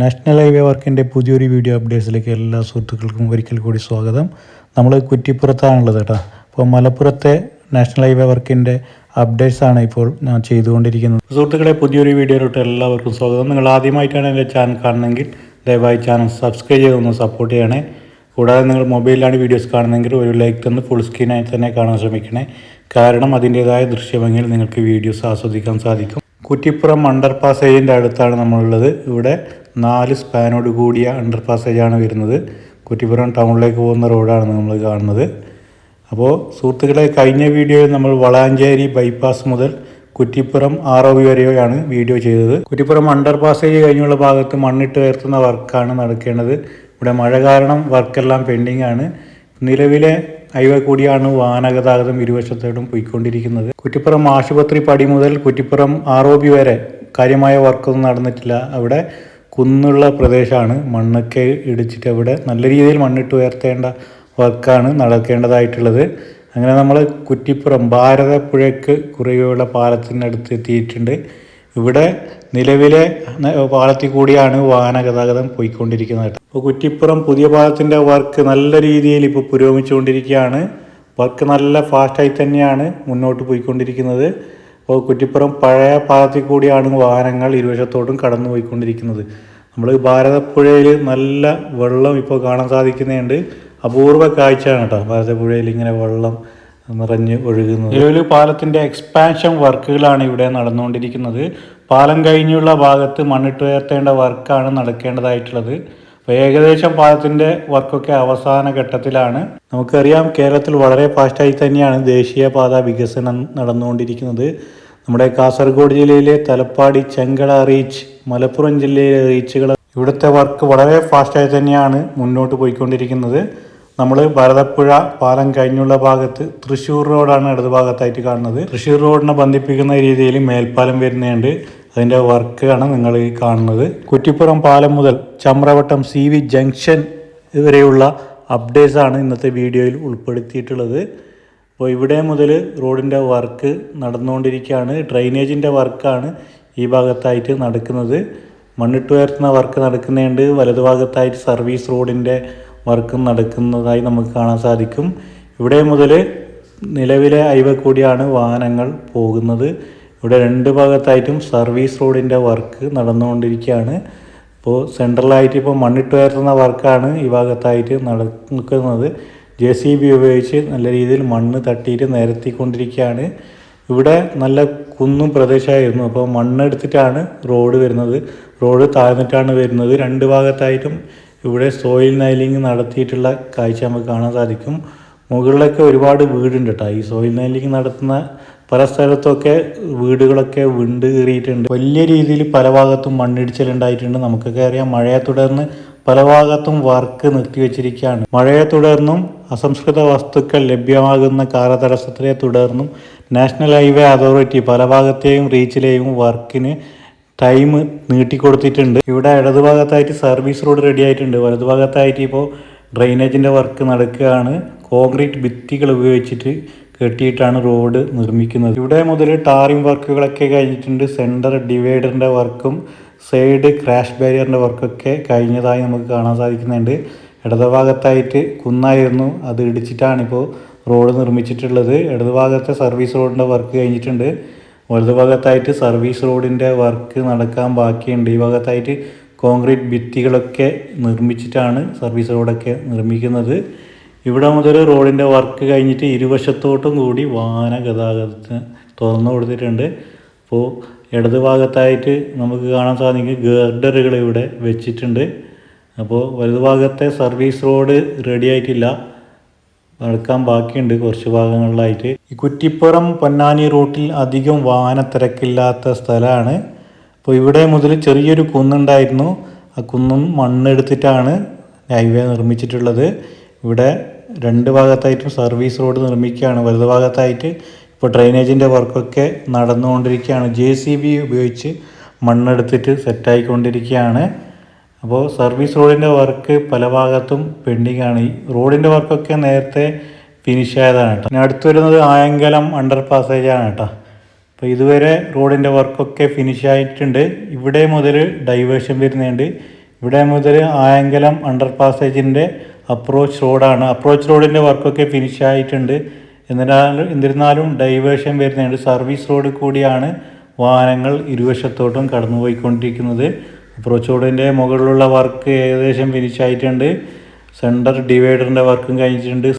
National highway വർക്കിന്റെ പുതിയൊരു video അപ്ഡേറ്റ്സിലേക്ക് എല്ലാ സുഹൃത്തുക്കൾക്കും ഒരിക്കൽ കൂടി സ്വാഗതം. നമ്മൾ കുറ്റിപ്പുറത്താണുള്ളത് കേട്ടോ. അപ്പോൾ മലപ്പുറത്തെ നാഷണൽ ഹൈവേ വർക്കിന്റെ അപ്ഡേറ്റ്സ് ആണ് ഇപ്പോൾ ഞാൻ ചെയ്തുകൊണ്ടിരിക്കുന്നത്. സുഹൃത്തുക്കളെ പുതിയൊരു വീഡിയോയിലോട്ട് എല്ലാവർക്കും സ്വാഗതം. നിങ്ങൾ ആദ്യമായിട്ടാണ് എന്റെ ചാനൽ കാണുന്നതെങ്കിൽ ദയവായി ചാനൽ സബ്സ്ക്രൈബ് ചെയ്തൊന്ന് സപ്പോർട്ട് ചെയ്യണേ. കൂടാതെ നിങ്ങൾ മൊബൈലിലാണ് വീഡിയോസ് കാണുന്നതെങ്കിൽ ഒരു ലൈക്ക് തന്ന് ഫുൾ സ്ക്രീനായി തന്നെ കാണാൻ ശ്രമിക്കണേ. കാരണം അതിന്റേതായ ദൃശ്യഭംഗിയിൽ നിങ്ങൾക്ക് വീഡിയോസ് ആസ്വദിക്കാൻ സാധിക്കും. കുറ്റിപ്പുറം അണ്ടർ പാസേജിന്റെ അടുത്താണ് നമ്മളുള്ളത്. ഇവിടെ നാല് സ്പാനോട് കൂടിയ അണ്ടർ പാസേജാണ് വരുന്നത്. കുറ്റിപ്പുറം ടൗണിലേക്ക് പോകുന്ന റോഡാണ് നമ്മൾ കാണുന്നത്. അപ്പോൾ സുഹൃത്തുക്കളെ കഴിഞ്ഞ വീഡിയോയിൽ നമ്മൾ വളാഞ്ചേരി ബൈപ്പാസ് മുതൽ കുറ്റിപ്പുറം ആർ ഒ ബി വരെയാണ് വീഡിയോ ചെയ്തത്. കുറ്റിപ്പുറം അണ്ടർ പാസേജ് കഴിഞ്ഞുള്ള ഭാഗത്ത് മണ്ണിട്ട് ഉയർത്തുന്ന വർക്കാണ് നടക്കേണ്ടത്. ഇവിടെ മഴ കാരണം വർക്കെല്ലാം പെൻഡിങ് ആണ് നിലവിലെ ഹൈവേ കൂടിയാണ് വാഹനഗതാഗതം ഇരുവശത്തോടും പോയിക്കൊണ്ടിരിക്കുന്നത്. കുറ്റിപ്പുറം ആശുപത്രി പടി മുതൽ കുറ്റിപ്പുറം ആർ വരെ കാര്യമായ വർക്കൊന്നും നടന്നിട്ടില്ല. അവിടെ കുന്നുള്ള പ്രദേശമാണ് മണ്ണൊക്കെ ഇടിച്ചിട്ട് അവിടെ നല്ല രീതിയിൽ മണ്ണിട്ട് ഉയർത്തേണ്ട വർക്കാണ് നടക്കേണ്ടതായിട്ടുള്ളത്. അങ്ങനെ നമ്മൾ കുറ്റിപ്പുറം ഭാരതപ്പുഴയ്ക്ക് കുറേയുള്ള പാലത്തിനടുത്ത് എത്തിയിട്ടുണ്ട്. ഇവിടെ നിലവിലെ പാലത്തിൽ കൂടിയാണ് വാഹന ഗതാഗതം പോയിക്കൊണ്ടിരിക്കുന്നത് ഇപ്പോൾ കുറ്റിപ്പുറം പുതിയ പാലത്തിന്റെ വർക്ക് നല്ല രീതിയിൽ ഇപ്പോൾ പുരോഗമിച്ചുകൊണ്ടിരിക്കുകയാണ്. വർക്ക് നല്ല ഫാസ്റ്റായി തന്നെയാണ് മുന്നോട്ട് പോയിക്കൊണ്ടിരിക്കുന്നത്. അപ്പോൾ കുറ്റിപ്പുറം പഴയ പാലത്തിൽ കൂടിയാണ് വാഹനങ്ങൾ ഇരുവശത്തോട്ടും കടന്നു പോയിക്കൊണ്ടിരിക്കുന്നത്. നമ്മൾ ഭാരതപ്പുഴയിൽ നല്ല വെള്ളം ഇപ്പോൾ കാണാൻ സാധിക്കുന്നുണ്ട്. അപൂർവ കാഴ്ചയാണ് കേട്ടോ. ഭാരതപ്പുഴയിൽ ഇങ്ങനെ വെള്ളം നിറഞ്ഞ് ഒഴുകുന്നത്. നിലവിൽ പാലത്തിന്റെ എക്സ്പാൻഷൻ വർക്കുകളാണ് ഇവിടെ നടന്നുകൊണ്ടിരിക്കുന്നത്. പാലം കഴിഞ്ഞുള്ള ഭാഗത്ത് മണ്ണിട്ട് ഉയർത്തേണ്ട വർക്കാണ് നടക്കേണ്ടതായിട്ടുള്ളത്. അപ്പോൾ ഏകദേശം പാലത്തിന്റെ വർക്കൊക്കെ അവസാന ഘട്ടത്തിലാണ്. നമുക്കറിയാം കേരളത്തിൽ വളരെ ഫാസ്റ്റായി തന്നെയാണ് ദേശീയപാത വികസനം നടന്നുകൊണ്ടിരിക്കുന്നത്. നമ്മുടെ കാസർഗോഡ് ജില്ലയിലെ തലപ്പാടി ചെങ്കട റീച്ച് മലപ്പുറം ജില്ലയിലെ റീച്ചുകൾ ഇവിടുത്തെ വർക്ക് വളരെ ഫാസ്റ്റായി തന്നെയാണ് മുന്നോട്ട് പോയിക്കൊണ്ടിരിക്കുന്നത്. നമ്മൾ ഭരതപ്പുഴ പാലം കഴിഞ്ഞുള്ള ഭാഗത്ത് തൃശ്ശൂർ റോഡാണ് ഇടത് ഭാഗത്തായിട്ട് കാണുന്നത്. തൃശ്ശൂർ റോഡിനെ ബന്ധിപ്പിക്കുന്ന രീതിയിൽ മേൽപ്പാലം വരുന്നുണ്ട് അതിന്റെ വർക്കാണ് നിങ്ങൾ ഈ കാണുന്നത്. കുറ്റിപ്പുറം പാലം മുതൽ ചമ്രവട്ടം സി വി ജംഗ്ഷൻ വരെയുള്ള ആണ് ഇന്നത്തെ വീഡിയോയിൽ ഉൾപ്പെടുത്തിയിട്ടുള്ളത്. അപ്പോൾ ഇവിടെ മുതൽ റോഡിന്റെ വർക്ക് നടന്നുകൊണ്ടിരിക്കുകയാണ്. ഡ്രൈനേജിന്റെ വർക്കാണ് ഈ ഭാഗത്തായിട്ട് നടക്കുന്നത്. മണ്ണിട്ട് ഉയർത്തുന്ന വർക്ക് നടക്കുന്നുണ്ട്. വലതുഭാഗത്തായിട്ട് സർവീസ് റോഡിന്റെ വർക്കും നടക്കുന്നതായി നമുക്ക് കാണാൻ സാധിക്കും. ഇവിടെ മുതൽ നിലവിലെ ഹൈവേ കൂടിയാണ് വാഹനങ്ങൾ പോകുന്നത്. ഇവിടെ രണ്ട് ഭാഗത്തായിട്ടും സർവീസ് റോഡിന്റെ വർക്ക് നടന്നുകൊണ്ടിരിക്കുകയാണ്. ഇപ്പോൾ സെൻട്രലായിട്ട് ഇപ്പോൾ മണ്ണിട്ട് ഉയർത്തുന്ന വർക്കാണ് ഈ ഭാഗത്തായിട്ട് നടക്കുന്നത്. ജെ സി ബി ഉപയോഗിച്ച് നല്ല രീതിയിൽ മണ്ണ് തട്ടിയിട്ട് നിരത്തിക്കൊണ്ടിരിക്കുകയാണ്. ഇവിടെ നല്ല കുന്നും പ്രദേശമായിരുന്നു. അപ്പോൾ മണ്ണെടുത്തിട്ടാണ് റോഡ് വരുന്നത്. റോഡ് താഴ്ന്നിട്ടാണ് വരുന്നത്. രണ്ട് ഭാഗത്തായിട്ടും ഇവിടെ സോയിൽ നൈലിംഗ് നടത്തിയിട്ടുള്ള കാഴ്ച നമുക്ക് കാണാൻ സാധിക്കും. മുകളിലൊക്കെ ഒരുപാട് വീടുണ്ട് കേട്ടോ ഈ സോയിൽ നൈലിംഗ് നടത്തുന്ന പല സ്ഥലത്തൊക്കെ വീടുകളൊക്കെ വിണ്ട് കയറിയിട്ടുണ്ട് വലിയ രീതിയിൽ പല ഭാഗത്തും മണ്ണിടിച്ചിലുണ്ടായിട്ടുണ്ട് നമുക്കൊക്കെ അറിയാം മഴയെ തുടർന്ന് പല ഭാഗത്തും വർക്ക് നിർത്തിവെച്ചിരിക്കുകയാണ് മഴയെ തുടർന്നും അസംസ്കൃത വസ്തുക്കൾ ലഭ്യമാകുന്ന കാലതടസ്സത്തെ തുടർന്നും നാഷണൽ ഹൈവേ അതോറിറ്റി പല ഭാഗത്തെയും റീച്ചിലെയും വർക്കിന് ടൈം നീട്ടി നീട്ടിക്കൊടുത്തിട്ടുണ്ട്. ഇവിടെ ഇടതുഭാഗത്തായിട്ട് സർവീസ് റോഡ് റെഡി ആയിട്ടുണ്ട്. വലതുഭാഗത്തായിട്ട് ഇപ്പോൾ ഡ്രെയിനേജിന്റെ വർക്ക് നടക്കുകയാണ്. കോൺക്രീറ്റ് ഭിത്തികൾ ഉപയോഗിച്ചിട്ട് കെട്ടിയിട്ടാണ് റോഡ് നിർമ്മിക്കുന്നത്. ഇവിടെ മുതൽ ടാറിംഗ് വർക്കുകളൊക്കെ കഴിഞ്ഞിട്ടുണ്ട്. സെന്റർ ഡിവൈഡറിന്റെ വർക്കും സൈഡ് ക്രാഷ് ബാരിയറിന്റെ വർക്കൊക്കെ കഴിഞ്ഞതായി നമുക്ക് കാണാൻ സാധിക്കുന്നുണ്ട്. ഇടതുഭാഗത്തായിട്ട് കുന്നായിരുന്നു. അത് ഇടിച്ചിട്ടാണിപ്പോൾ റോഡ് നിർമ്മിച്ചിട്ടുള്ളത്. ഇടതുഭാഗത്തെ സർവീസ് റോഡിന്റെ വർക്ക് കഴിഞ്ഞിട്ടുണ്ട്. വലതുഭാഗത്തായിട്ട് സർവീസ് റോഡിന്റെ വർക്ക് നടക്കാൻ ബാക്കിയുണ്ട്. ഈ ഭാഗത്തായിട്ട് കോൺക്രീറ്റ് ഭിത്തികളൊക്കെ നിർമ്മിച്ചിട്ടാണ് സർവീസ് റോഡൊക്കെ നിർമ്മിക്കുന്നത്. ഇവിടെ മുതൽ റോഡിന്റെ വർക്ക് കഴിഞ്ഞിട്ട് ഇരുവശത്തോട്ടും കൂടി വാഹന ഗതാഗതത്തിന് തുറന്നു കൊടുത്തിട്ടുണ്ട്. അപ്പോൾ ഇടത് ഭാഗത്തായിട്ട് നമുക്ക് കാണാൻ സാധിക്കും ഗർഡറുകൾ ഇവിടെ വെച്ചിട്ടുണ്ട്. അപ്പോൾ വലതുഭാഗത്തെ സർവീസ് റോഡ് റെഡി ആയിട്ടില്ല. നടക്കാൻ ബാക്കിയുണ്ട് കുറച്ച് ഭാഗങ്ങളിലായിട്ട്. ഈ കുറ്റിപ്പുറം പൊന്നാനി റൂട്ടിൽ അധികം വാഹന തിരക്കില്ലാത്ത സ്ഥലമാണ്. അപ്പോൾ ഇവിടെ മുതൽ ചെറിയൊരു കുന്നുണ്ടായിരുന്നു. ആ കുന്നും മണ്ണെടുത്തിട്ടാണ് ഹൈവേ നിർമ്മിച്ചിട്ടുള്ളത്. ഇവിടെ രണ്ട് ഭാഗത്തായിട്ടും സർവീസ് റോഡ് നിർമ്മിക്കുകയാണ്. വലതു ഭാഗത്തായിട്ട് ഇപ്പോൾ ഡ്രൈനേജിന്റെ വർക്കൊക്കെ നടന്നുകൊണ്ടിരിക്കുകയാണ്. ജെ സി ബി ഉപയോഗിച്ച് മണ്ണെടുത്തിട്ട് സെറ്റായിക്കൊണ്ടിരിക്കുകയാണ്. അപ്പോൾ സർവീസ് റോഡിന്റെ വർക്ക് പല ഭാഗത്തും പെൻഡിങ് ആണ്. ഈ റോഡിന്റെ വർക്കൊക്കെ നേരത്തെ ഫിനിഷ് ആയതാണ് കേട്ടോ. പിന്നെ അടുത്ത് വരുന്നത് ആയങ്കലം അണ്ടർ പാസേജാണ് കേട്ടോ. അപ്പോൾ ഇതുവരെ റോഡിന്റെ വർക്കൊക്കെ ഫിനിഷ് ആയിട്ടുണ്ട്. ഇവിടെ മുതൽ ഡൈവേഴ്ഷൻ വരുന്നുണ്ട്. ഇവിടെ മുതൽ ആയങ്കലം അണ്ടർ പാസേജിന്റെ അപ്രോച്ച് റോഡാണ് അപ്രോച്ച് റോഡിന്റെ വർക്കൊക്കെ ഫിനിഷ് ആയിട്ടുണ്ട്. എന്നിരുന്നാലും എന്നിരുന്നാലും ഡൈവേഴ്ഷൻ വരുന്നുണ്ട്. സർവീസ് റോഡ് കൂടിയാണ് വാഹനങ്ങൾ ഇരുവശത്തോട്ടും കടന്നുപോയിക്കൊണ്ടിരിക്കുന്നത്. അപ്രോച്ചോടിന്റെ മുകളിലുള്ള വർക്ക് ഏകദേശം ഫിനിഷ് ആയിട്ടുണ്ട്. സെന്റർ ഡിവൈഡറിന്റെ വർക്കും കഴിഞ്ഞിട്ടുണ്ട്.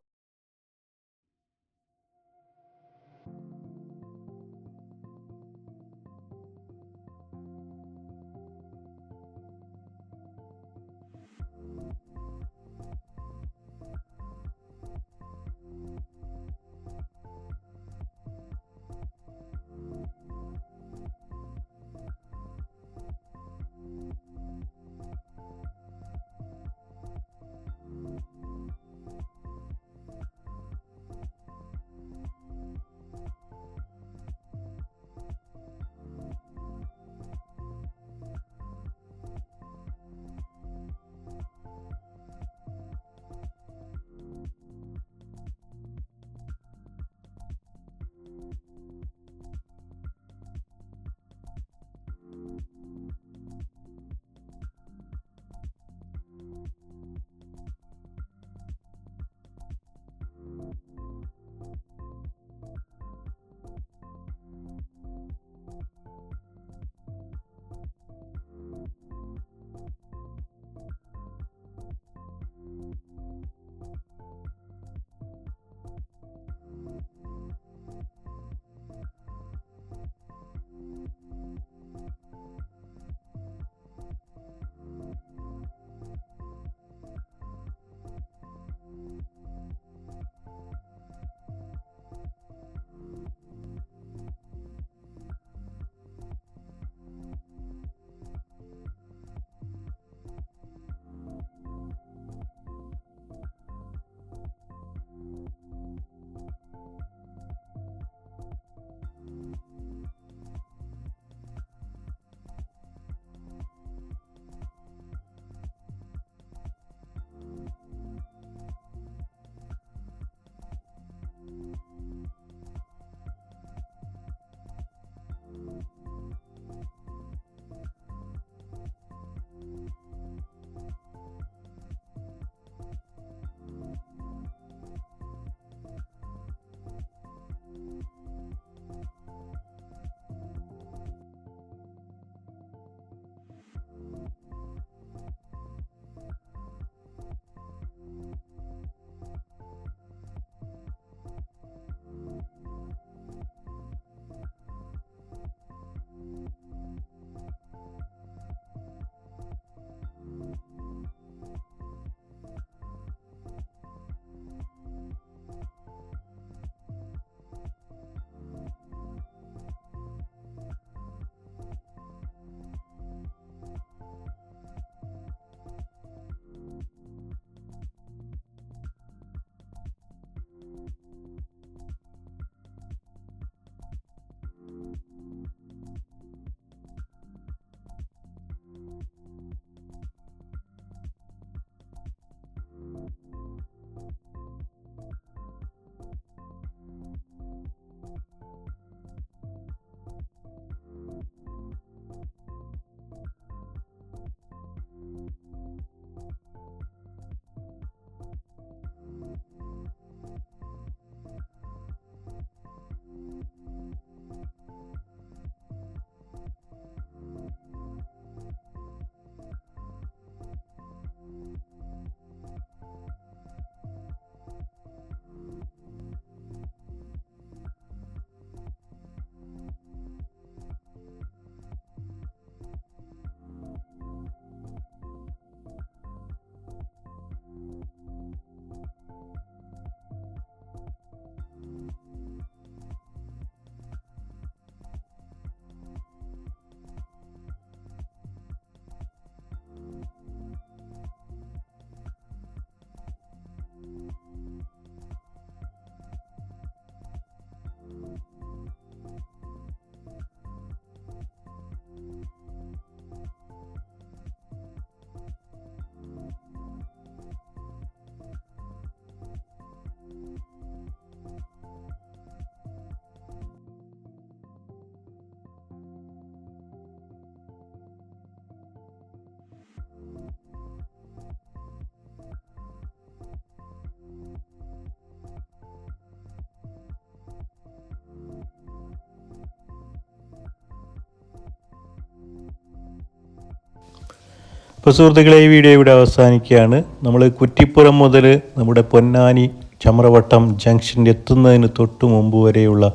ഇപ്പോൾ സുഹൃത്തുക്കളെ ഈ വീഡിയോ ഇവിടെ അവസാനിക്കുകയാണ്. നമ്മൾ കുറ്റിപ്പുറം മുതൽ നമ്മുടെ പൊന്നാനി ചമ്രവട്ടം ജംഗ്ഷനിൽ എത്തുന്നതിന് തൊട്ട് മുമ്പ് വരെയുള്ള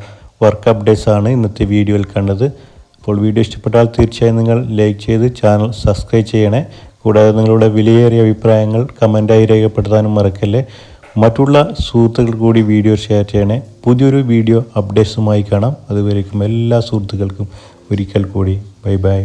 വർക്ക് അപ്ഡേറ്റ്സ് ആണ് ഇന്നത്തെ വീഡിയോയിൽ കണ്ടത്. അപ്പോൾ വീഡിയോ ഇഷ്ടപ്പെട്ടാൽ തീർച്ചയായും നിങ്ങൾ ലൈക്ക് ചെയ്ത് ചാനൽ സബ്സ്ക്രൈബ് ചെയ്യണേ. കൂടാതെ നിങ്ങളുടെ വിലയേറിയ അഭിപ്രായങ്ങൾ കമന്റായി രേഖപ്പെടുത്താനും മറക്കല്ലേ. മറ്റുള്ള സുഹൃത്തുക്കൾ കൂടി വീഡിയോ ഷെയർ ചെയ്യണേ. പുതിയൊരു വീഡിയോ അപ്ഡേറ്റ്സുമായി കാണാം. അതുവരേക്കും എല്ലാ സുഹൃത്തുക്കൾക്കും ഒരിക്കൽ കൂടി. Bye bye